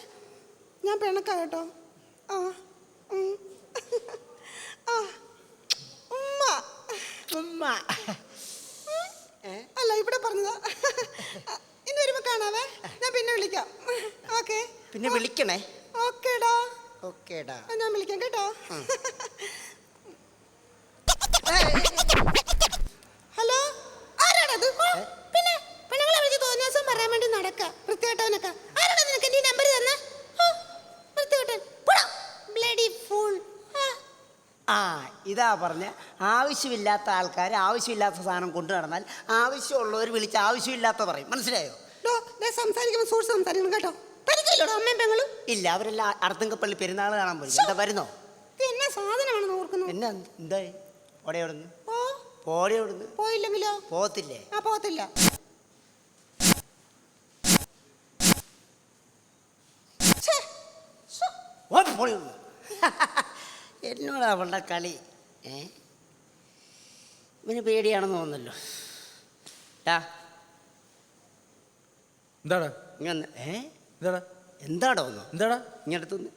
ഞാൻ പിണക്കാ കേട്ടോ. ആ. ആ ഉമ്മ. ഉമ്മ. അല്ല ഇവിടെ പറഞ്ഞതാ. ഇനി വരുമ്പോ കാണാവേ. ഞാൻ പിന്നെ വിളിക്കാം. ഓക്കെ. പിന്നെ വിളിക്കണേ. ഓക്കേടാ. ഓക്കേടാ. ഞാൻ വിളിക്കാം കേട്ടോ ഹലോ ആരാണത് ഓ, പിന്നെ പെണ്ണുങ്ങളെ വിളിച്ച് തോന്നിയ ദിവസം പറയാൻ വേണ്ടി നടക്ക വൃത്തികെട്ടവനൊക്കെ ആരാണ് നിനക്ക് എന്റെ നമ്പർ തന്നെ വൃത്തികെട്ടൻ ബ്ലഡി ഫൂൾ ആ ഇതാ പറഞ്ഞ ആവശ്യമില്ലാത്ത ആൾക്കാർ ആവശ്യമില്ലാത്ത സാധനം കൊണ്ടു നടന്നാൽ ആവശ്യമുള്ളവർ വിളിച്ച് ആവശ്യമില്ലാത്ത പറയും. മനസ്സിലായോ? സംസാരിക്കുമ്പോൾ സൂക്ഷിച്ച് സംസാരിക്കണം കേട്ടോ. പരിചയമില്ലടോ അമ്മയും പെങ്ങളും. ഇല്ല അവരെല്ലാം അർത്തുങ്കപ്പള്ളി പെരുന്നാൾ കാണാൻ പോയി. എന്താ വരുന്നോ? എന്നാ സാധനമാണെന്ന് ഓർക്കുന്നു. എന്നാ എന്തായി? ഓടെ എവിടുന്ന്? പോടെ എവിടുന്ന്? പോയില്ലെങ്കിലോ? പോത്തില്ലേ ആ പോത്തില്ല. [LAUGHS] എന്നോട് അവളുടെ കളി? ഏ? ഇവന് പേടിയാണെന്ന് തോന്നുന്നല്ലോ. ടാ. എന്താടാ? ഇങ്ങനെ ഏ? എന്താടാ? എന്താടോ ഒന്ന്? എന്താടാ? ഇങ്ങടുത്തൊന്ന്.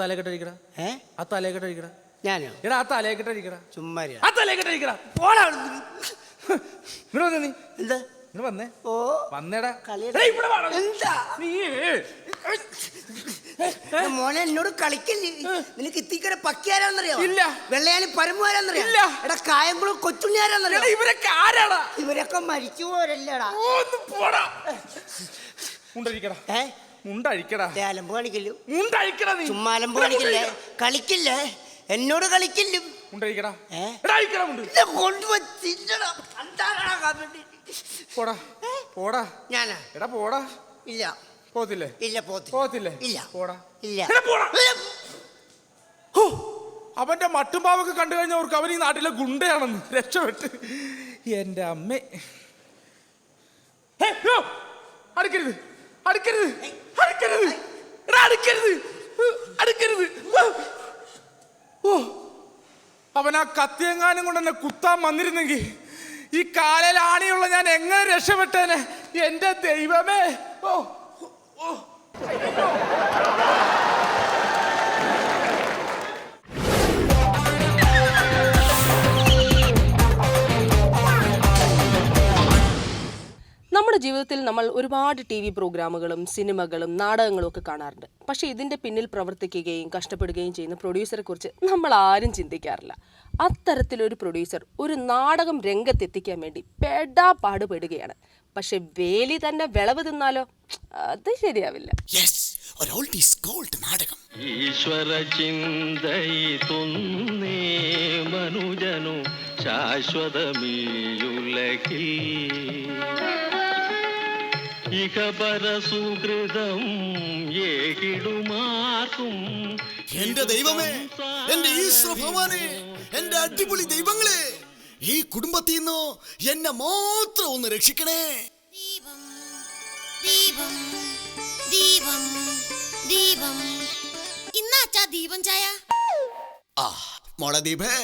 തലക്കെട്ടടിക്കടാ ഏ? ആ തലക്കെട്ടടിക്കടാ ഞാനോ? എടാ ആ തലക്കെട്ടടിക്കടാ ചുമ്മാ. ആ തലക്കെട്ടടിക്കടാ പോടാ അവിടുന്ന്. ഇങ്ങട് വന്നേ നീ. എന്താ? വന്നേ. ഓ. വന്നേടാ. ഇവിടെ വാടാ. എന്താ? നീ മോനെ എന്നോട് കളിക്കല്ലേ? നിനക്ക് ഇത്തിക്കര പക്കിയാരാന്നറിയോ? ഇല്ല. വെള്ളയാണി പരമ്പരാന്നറിയോ ഇല്ല. എടാ കായംകുളം കൊച്ചുണ്ണിയാരാന്നറിയോ? ഇവരൊക്കെ ആരാടാ? ഇവരൊക്കെ മരിച്ചു പോരല്ലേടാ പോടാ. മുണ്ടഴിക്കടാ. ഏ? മുണ്ടഴിക്കടാ. ദേ അലമ്പ് കാണിക്കല്ലു? മുണ്ടഴിക്കടാ നീ. ചുമ്മാ അലമ്പ് കളിക്കില്ലേ? എന്നോട് കളിക്കില്ലും? മുണ്ടഴിക്കടാ. ഏ? എടാ അഴിക്കടാ മുണ്ട്. കൊണ്ടുവച്ചില്ലടാ. പോടാ. പോടാ. ഞാനാ? എടാ പോടാ. ഇല്ല. പോത്തില്ലേ? ഇല്ല പോത്തി പോത്തില്ലേ? ഇല്ല. പോടാ. ഇല്ല. എടാ, പോടാ. ഹോ, അവന്റെ മട്ടുംപാവൊക്കെ കണ്ടു കഴിഞ്ഞവർക്ക് അവൻ ഈ നാട്ടിലെ ഗുണ്ടയാണെന്ന് രക്ഷപ്പെട്ട്. എന്റെ അമ്മേ. ഹേ, അടുക്കരുത്. അടുക്കരുത്. അടുക്കരുത്. എടാ, അടുക്കരുത്. അടുക്കരുത്. ഓ അവൻ ആ കത്തിയെങ്ങാനും കൊണ്ട് എന്നെ കുത്താൻ വന്നിരുന്നെങ്കിൽ ഈ കാലയിൽ ആണിയുള്ള ഞാൻ എങ്ങനെ രക്ഷപ്പെട്ടേനെ? എന്റെ ദൈവമേ. ഓ. നമ്മുടെ ജീവിതത്തിൽ നമ്മൾ ഒരുപാട് ടി വി പ്രോഗ്രാമുകളും സിനിമകളും നാടകങ്ങളും ഒക്കെ കാണാറുണ്ട്. പക്ഷേ ഇതിന്റെ പിന്നിൽ പ്രവർത്തിക്കുകയും കഷ്ടപ്പെടുകയും ചെയ്യുന്ന പ്രൊഡ്യൂസറെ കുറിച്ച് നമ്മൾ ആരും ചിന്തിക്കാറില്ല. അത്തരത്തിലൊരു പ്രൊഡ്യൂസർ ഒരു നാടകം രംഗത്തെത്തിക്കാൻ വേണ്ടി പെടാ പാടുപെടുകയാണ്. പക്ഷെ വേലി തന്നെ വിളവ് തിന്നാലോ? അത് ശരിയാവില്ല. ഈശ്വര മനുജനു ശാശ്വതമീയുലകിൽ ഇഹപര സുഹൃതം ഏകിടുമാർക്കും എന്റെ ദൈവമേ എന്റെ ഈശ്വര ഭഗവാനെ എന്റെ അടിപൊളി ദൈവങ്ങളെ ഈ കുടുംബത്തിൽ നിന്ന് എന്നെ മാത്രം ഒന്ന് രക്ഷിക്കണേ. ദീപം ദീപം ദീപം ദീപം. ഇന്നാച്ചാ ദീപം ചായ. ആ മോളെ ദീപേ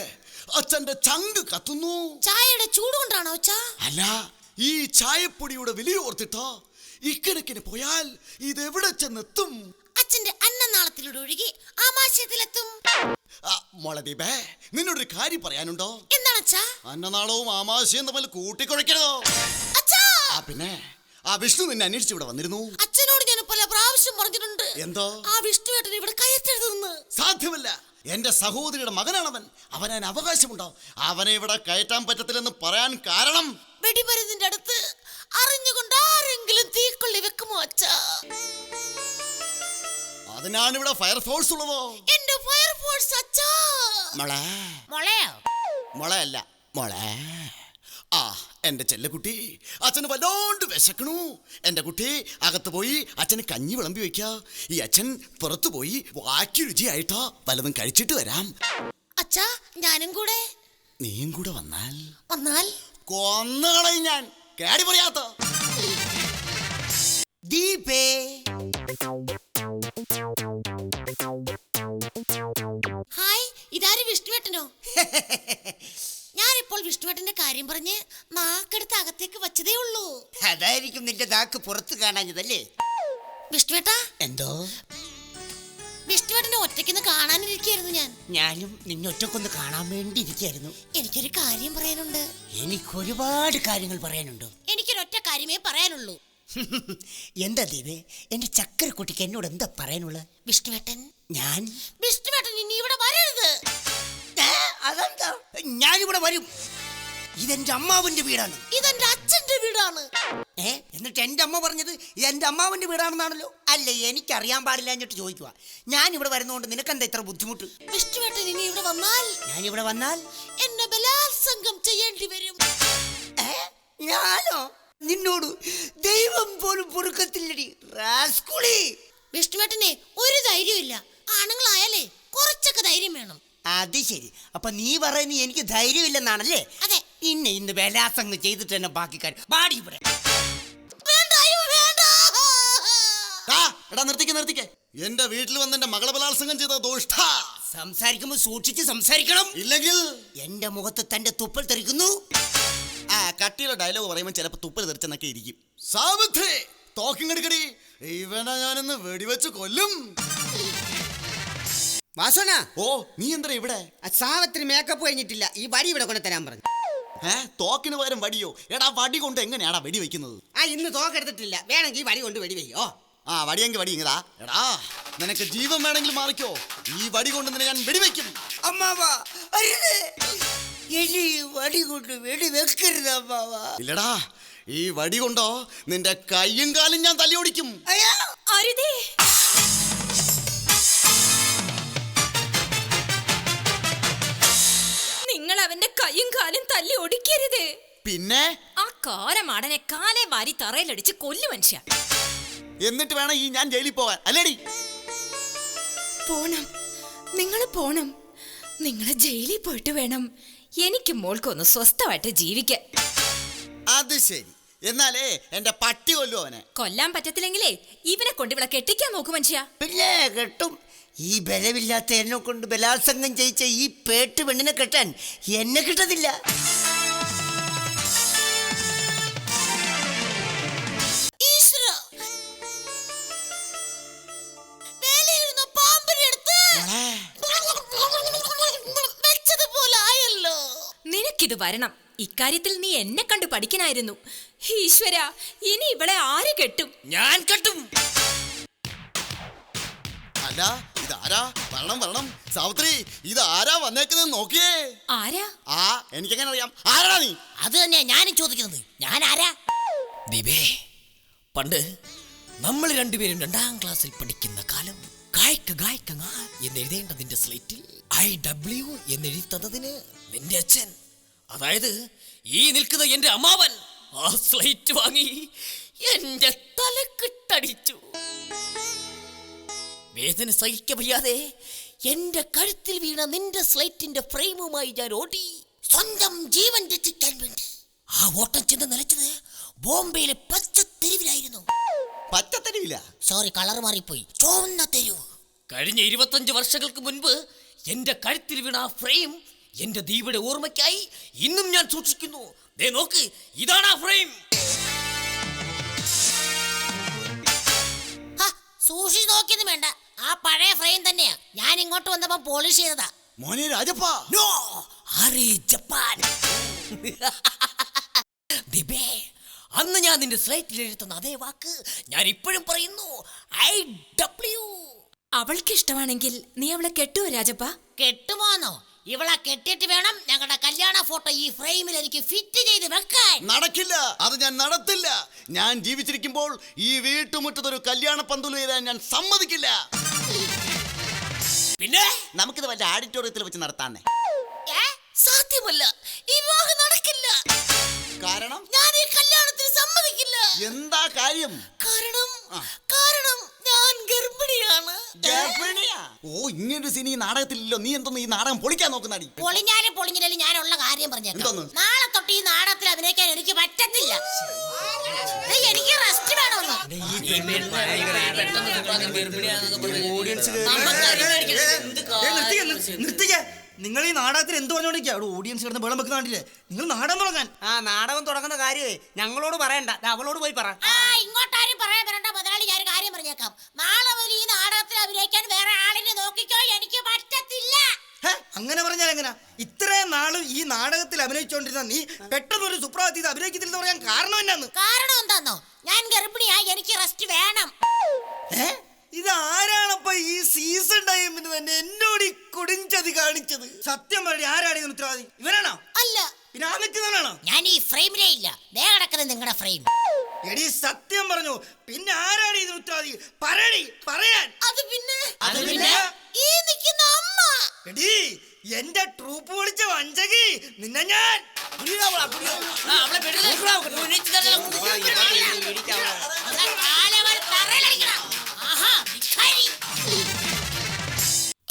അച്ഛന്റെ ചങ്ക് കത്തുന്നു. ചായയുടെ ചൂട് കൊണ്ടാണോ അച്ഛാ? അല്ല ഈ ചായപ്പൊടിയുടെ വിലയോർത്തിട്ടോ ഇക്കണക്കിന് പോയാൽ ഇതെവിടെ ചെന്നെത്തും? അച്ഛന്റെ അന്നനാളത്തിലൂടെ ഒഴുകി ആമാശയത്തിലെത്തും. ആ, മോളെ ദീപേ നിന്നോടൊരു കാര്യം പറയാനുണ്ടോ? എന്താണ് അച്ഛാ അന്നനാളവും ആമാശയും തമ്മിൽ കൂട്ടിക്കൊഴിക്കണോ അച്ഛാ! ആ പിന്നെ ആ വിഷ്ണു നിന്നെ അന്വേഷിച്ച് ഇവിടെ വന്നിരുന്നു. അച്ഛനോട് ഞാൻ പല പ്രാവശ്യം പറഞ്ഞിട്ടുണ്ട്. എന്തോ? ആ വിഷ്ണു ഏട്ടൻ ഇവിടെ കയറ്റരുതെന്ന് സാധ്യമല്ല. എന്റെ സഹോദരിയുടെ മകനാണവൻ. അവൻ അതിന് അവകാശമുണ്ടോ? അവനെ ഇവിടെ കയറ്റാൻ പറ്റത്തില്ലെന്ന് പറയാൻ കാരണം? വെടിമരുന്നിന്റെ അടുത്ത് അറിഞ്ഞുകൊണ്ട് ആരെങ്കിലും തീക്കൊള്ളി വെക്കുമോ അച്ഛാ? അതിനാണ് ഇവിടെ ഫയർ ഫയർഫോഴ്സ് ഉള്ളതോ. എന്റെ ഫയർഫോഴ്സ് അച്ഛാ. മോളെ. മോളയോ മോളെയല്ല മോളെ. ആ എന്റെ ചെല്ലക്കുട്ടി അച്ഛന് വല്ലാണ്ട് വിശക്കണു. എന്റെ കുട്ടി അകത്ത് പോയി അച്ഛന് കഞ്ഞി വിളമ്പി വെക്ക ഈ അച്ഛൻ പുറത്തു പോയി വാക്കി രുചിയായിട്ടോ വല്ലതും കഴിച്ചിട്ട് വരാം. അച്ഛാ ഞാനും കൂടെ. നീയും കൂടെ വന്നാൽ. വന്നാൽ? കൊന്നുകളയും ഞാൻ. കേടി പറയാത്ത. ദീപേ. അകത്തേക്ക് ഉള്ളൂ അതായിരിക്കും നിന്റെ നാക്ക് പുറത്ത് കാണാഞ്ഞതല്ലേ? വിഷ്ണുവേട്ടാ? എന്തോ? വിഷ്ണുവേട്ടനെ ഒറ്റയ്ക്കൊന്ന് കാണാനിരിക്കായിരുന്നു ഞാൻ. ഞാനും നിന്നൊറ്റക്കൊന്ന് കാണാൻ വേണ്ടി ഇരിക്കായിരുന്നു എനിക്കൊരു കാര്യം പറയാനുണ്ട്. എനിക്ക് ഒരുപാട് കാര്യങ്ങൾ പറയാനുണ്ട്. എനിക്കൊരൊറ്റ കാര്യമേ പറയാനുള്ളൂ. [LAUGHS] എന്താ ദീപേ എന്റെ ചക്കരക്കുട്ടിക്ക് എന്നോട് എന്താ പറയാനുള്ളത്? വിഷ്ണുവേട്ടൻ. ഞാൻ? വിഷ്ണുവേട്ടൻ ഇനി ഇവിടെ വരരുത്. അതെന്താ? ഞാനിവിടെ വരും. ഇതെന്റെ അമ്മാവിന്റെ വീടാണ്. ഇതെന്റെ അച്ഛന്റെ വീടാണ്. ഏ? എന്നിട്ട് എന്റെ അമ്മ പറഞ്ഞത് ഇത് എന്റെ അമ്മാവിന്റെ വീടാണെന്നാണല്ലോ? അല്ല എനിക്കറിയാൻ പാടില്ല എന്നിട്ട് ചോദിക്കുക ഞാൻ ഇവിടെ വരുന്നതുകൊണ്ട് നിനക്കെന്താ ഇത്ര ബുദ്ധിമുട്ട്? വിഷ്ണുവേട്ടൻ ഇനി ഇവിടെ വന്നാൽ ഞാൻ ഇവിടെ വന്നാൽ? എന്നെ ബലാത്സംഗം ചെയ്യേണ്ടി വരും. ഞാനോ? നിന്നോട് ദൈവം പോലും പൊറുക്കത്തില്ലടി. റാസ്കുളി! വിഷ്ണുവേട്ടനെ ഒരു ധൈര്യമില്ല ആണുങ്ങളായാലേ കുറച്ചൊക്കെ ധൈര്യം വേണം. അത് ശരി. അപ്പൊ നീ പറയുന്നത് എനിക്ക് ധൈര്യമില്ലെന്നാണല്ലേ? അതെ. ഇന്ന് ഇന്ന് വിലാസങ്ങ് ചെയ്തിട്ട് തന്നെ ബാക്കി പാടി ഇവിടെ. വേണ്ട അയ്യോ വേണ്ട. ആ, എടാ നിർത്തിക്ക് നിർത്തിക്ക്. എന്റെ വീട്ടിൽ വന്ന് എന്റെ മകളെ ബലാത്സംഗം ചെയ്ത ദോഷ്ട സംസാരിക്കുമ്പോ സൂക്ഷിച്ച് സംസാരിക്കണം. ഇല്ലെങ്കിൽ? എന്റെ മുഖത്ത് തന്റെ തുപ്പൽ തെറിക്കുന്നു. ആ കട്ടിയുള്ള ഡയലോഗ് പറയുമ്പോൾ ചിലപ്പോ തുപ്പൽ തെറിച്ചെന്നൊക്കെ ഇരിക്കും. സാവിത്രേ തോക്കിങ്ങെടുക്കടി ഇവനെ ഞാനിന്ന് വെടിവെച്ച് കൊല്ലും. വാസന ഓ നീ എന്താ ഇവിടെ? സാവത്തിന് മേക്കപ്പ് കഴിഞ്ഞിട്ടില്ല. ഈ വടി ഇവിടെ കൊണ്ടുതരാൻ പറഞ്ഞു. ഏ തോക്കിന് പകരം വടിയോ? എടാ വടി കൊണ്ട് എങ്ങനെയാടാ വെടി വെക്കുന്നത് ആ ഇന്ന് തോക്കെടുത്തിട്ടില്ല വേണമെങ്കിൽ വടി കൊണ്ട് വെടി വെയ്യോ? ആ വടിയെങ്കിൽ വടി ഇങ്ങതാ എടാ നിനക്ക് ജീവൻ വേണമെങ്കിൽ മാറിക്കോ. ഈ വടി കൊണ്ട് നിന്നെ ഞാൻ വെടിവെക്കും അമ്മാവാ അരുത്. എലി വടി കൊണ്ട് വെടി വെക്കരുത് അമ്മാവാ. ഇല്ലടാ ഈ വടി കൊണ്ടോ നിന്റെ കൈയും കാലും ഞാൻ തലയോടിക്കും. അരുതേ. കൈയും കാലും തല്ലി ഒടിക്കരുത്. പിന്നെ? ആ കാരമാടനെ കാലേ വാരി തറയിലടിച്ച് കൊല്ലു മനുഷ്യ. എന്നിട്ട് വേണം ഈ ഞാൻ ജയിലിൽ പോവാൻ അല്ലേടി? പോണം. നിങ്ങൾ പോണം. നിങ്ങൾ ജയിലിൽ പോയിട്ട് വേണം. എനിക്ക് മോൾക്കൊന്ന് സ്വസ്ഥമായിട്ട് ജീവിക്കാൻ. അത് ശരി. എന്നാലേ എന്റെ പട്ടി കൊല്ലു അവനെ. കൊല്ലാൻ പറ്റത്തില്ലെങ്കിലേ ഇവനെ കൊണ്ട് ഇവിടെ കെട്ടിക്കാൻ നോക്കു മനുഷ്യ. പിന്നെ കെട്ടും. ഈ ബലമില്ലാത്ത എന്നെ കൊണ്ട് ബലാത്സംഗം ചെയ്യിച്ച ഈ പേട്ട് പെണ്ണിനെ കെട്ടാൻ എന്നെ കിട്ടത്തില്ല നിനക്കിത് വരണം. ഇക്കാര്യത്തിൽ നീ എന്നെ കണ്ടു പഠിക്കനായിരുന്നു. ഈശ്വര ഇനി ഇവളെ ആര് കെട്ടും? ഞാൻ കെട്ടും. അല്ല ഇതാരാ വരണം വരണം. സാവിത്രി ഇത് ആരാ വന്നേക്കുന്നത്? നോക്കിയേ. ആരാ? ആ എനിക്കെങ്ങനെ അറിയാം ആരാ നീ? അത് തന്നെയാ ഞാനും ചോദിക്കുന്നത്. ഞാൻ ആരാ? ദീപേ പണ്ട് നമ്മൾ രണ്ടുപേരും രണ്ടാം ക്ലാസ്സിൽ പഠിക്കുന്ന കാലം കായ്ക്ക കായ്ക്ക എന്ന് എഴുതേണ്ടതിന്റെ നിന്റെ സ്ലേറ്റിൽ ഐ ഡബ്ല്യു എന്നെഴുതി തന്നതിന് നിന്റെ അച്ഛൻ അതായത് ഈ നിൽക്കുന്ന എന്റെ അമ്മാവൻ ആ സ്ലേറ്റ് വാങ്ങി എന്റെ തലക്കിട്ടടിച്ചു. വേദന സഹിക്ക വയ്യാതെ എന്റെ കഴുത്തിൽ വീണ നിന്റെ സ്ലൈറ്റിന്റെ ഫ്രെയിമുമായി ഞാൻ ഓടി സ്വന്തം ജീവൻ രക്ഷിക്കാൻ വേണ്ടി ആ ഓട്ടം ചെന്ന് നിലച്ചത് ബോംബെയിലെ പച്ച തെരുവിലായിരുന്നു പച്ച തെരുവില സോറി കളർ മാറിപ്പോയി. ചുവന്ന തെരുവ് കഴിഞ്ഞ ഇരുപത്തഞ്ച് വർഷങ്ങൾക്ക് മുൻപ് എന്റെ കഴുത്തിൽ വീണ ആ ഫ്രെയിം എന്റെ ദീപയുടെ ഓർമ്മയ്ക്കായി ഇന്നും ഞാൻ സൂക്ഷിക്കുന്നു. ദേ നോക്ക് ഇതാണ് ആ ഫ്രെയിം. ഹ, സൂക്ഷിച്ച് നോക്കിയൊന്നും വേണ്ട. ആ പഴയ ഫ്രെയിം തന്നെയാ. ഞാൻ ഇങ്ങോട്ട് വന്നപ്പോ പോളിഷ് ചെയ്തതാ. മോനെ രാജപ്പാ. നോ ആരേ ജപ്പാൻ? [LAUGHS] ദിബേ അന്ന് ഞാൻ നിന്റെ സ്ലൈറ്റിൽ എഴുതുന്ന അതേ വാക്ക് ഞാൻ ഇപ്പോഴും പറയുന്നു. I W. അവൾക്ക് ഇഷ്ടമാണെങ്കിൽ നീ അവളെ കെട്ടുവോ രാജപ്പ? കെട്ടുമോന്നോ? ഇവളെ കെട്ടിട്ട് വേണം ഞങ്ങളുടെ കല്യാണ ഫോട്ടോ ഈ ഫ്രെയിമിൽ എനിക്ക് ഫിറ്റ് ചെയ്ത് വെക്കാൻ. നടക്കില്ല. അത് ഞാൻ നടത്തില്ല. ഞാൻ ജീവിച്ചിരിക്കുമ്പോൾ ഈ വീട്ടുമുറ്റത്തൊരു കല്യാണ പന്തൽ ഞാൻ സമ്മതിക്കില്ല. പിന്നെ? നമുക്കിത് വല്ല ആഡിറ്റോറിയത്തിൽ വെച്ച് നടത്താന്നേ? സാധ്യമല്ല. ഈ വിവാഹം നടക്കില്ല. കാരണം? ഞാൻ ഈ കല്യാണത്തിന് സമ്മതിക്കില്ല. എന്താ കാര്യം? കാരണം കാരണം ഞാൻ ഗർഭിണിയാണ്. ഗർഭിണിയാ? ഓ ഇങ്ങനൊരു സിനി നാടകത്തിലല്ലോ. നീ എന്തോ ഈ നാടകം പൊളിക്കാൻ നോക്കുന്നടി? പൊളിഞ്ഞാലും ഞാൻ ഉള്ള കാര്യം പറഞ്ഞേക്കാം. നാളെ തൊട്ട് ഈ നാടകത്തിൽ അഭിനയിക്കാൻ എനിക്ക് പറ്റത്തില്ല. എനിക്ക് റെസ്റ്റ് വേണമെന്ന്. നിർത്തിക്ക നിങ്ങൾ ഈ നാടകത്തിൽ എന്ത് പറഞ്ഞോണ്ടിരിക്കുക അവിടെ ഓഡിയൻസ് കിടന്ന് വെള്ളം വെക്കുന്ന കണ്ടില്ലേ? നിങ്ങൾ നാടകം തുടങ്ങാൻ. ആ നാടകം തുടങ്ങുന്ന കാര്യമേ ഞങ്ങളോട് പറയണ്ട. ദാ അവളോട് പോയി പറ. ആ ഇങ്ങോട്ടാരും പറയാൻ വരണ്ട. മുതലാളി ഞാൻ കാര്യം പറഞ്ഞേക്കാം. നാളെ മുതൽ ഈ നാടകത്തിൽ അഭിനയിക്കാൻ വേറെ ആളിനെ നോക്കിക്കോ. എനിക്ക് പറ്റത്തില്ല. അങ്ങനെ പറഞ്ഞാൽ എങ്ങനെ? ഇത്രയും നാളും ഈ നാടകത്തിൽ അഭിനയിച്ചുകൊണ്ടിരുന്ന നീ പെട്ടെന്ന് ഒരു സുപ്രഭാതത്തിൽ ഇത് അഭിനയിക്കത്തില്ലെന്ന് പറയാൻ കാരണം എന്നാന്ന്? കാരണം എന്താന്നോ? ഞാൻ ഗർഭിണിയായി എനിക്ക് റെസ്റ്റ് വേണം. ഇത് ആരാണപ്പ ഈ സീസൺ ടൈമിന് തന്നെ എന്നോട് ഈ കൊടുഞ്ചതി കാണിച്ചത്? സത്യം പറയും ആരാണ് ഇതിന് ഉത്തരവാദി? ഇവനാണോ? അല്ല. പിന്നെ ആ നിൽക്കുന്നവനാണോ ഞാൻ ഈ ഫ്രെയിമിലേ ഇല്ല. ദേ കിടക്കുന്നത് നിങ്ങളുടെ ഫ്രെയിം എടി സത്യം പറഞ്ഞു. പിന്നെ ആരാണ് ഇതിന് ഉത്തരവാദി? പറയടി പറയാൻ. അത് പിന്നെ? അത് പിന്നെ? ഈ നിൽക്കുന്ന അമ്മ. എടി എന്റെ ട്രൂപ്പ് വിളിച്ച വഞ്ചകി നിന്നെ ഞാൻ.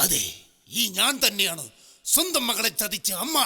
അതെ ഈ ഞാൻ തന്നെയാണ് സ്വന്തം മകളെ ചതിച്ച അമ്മ.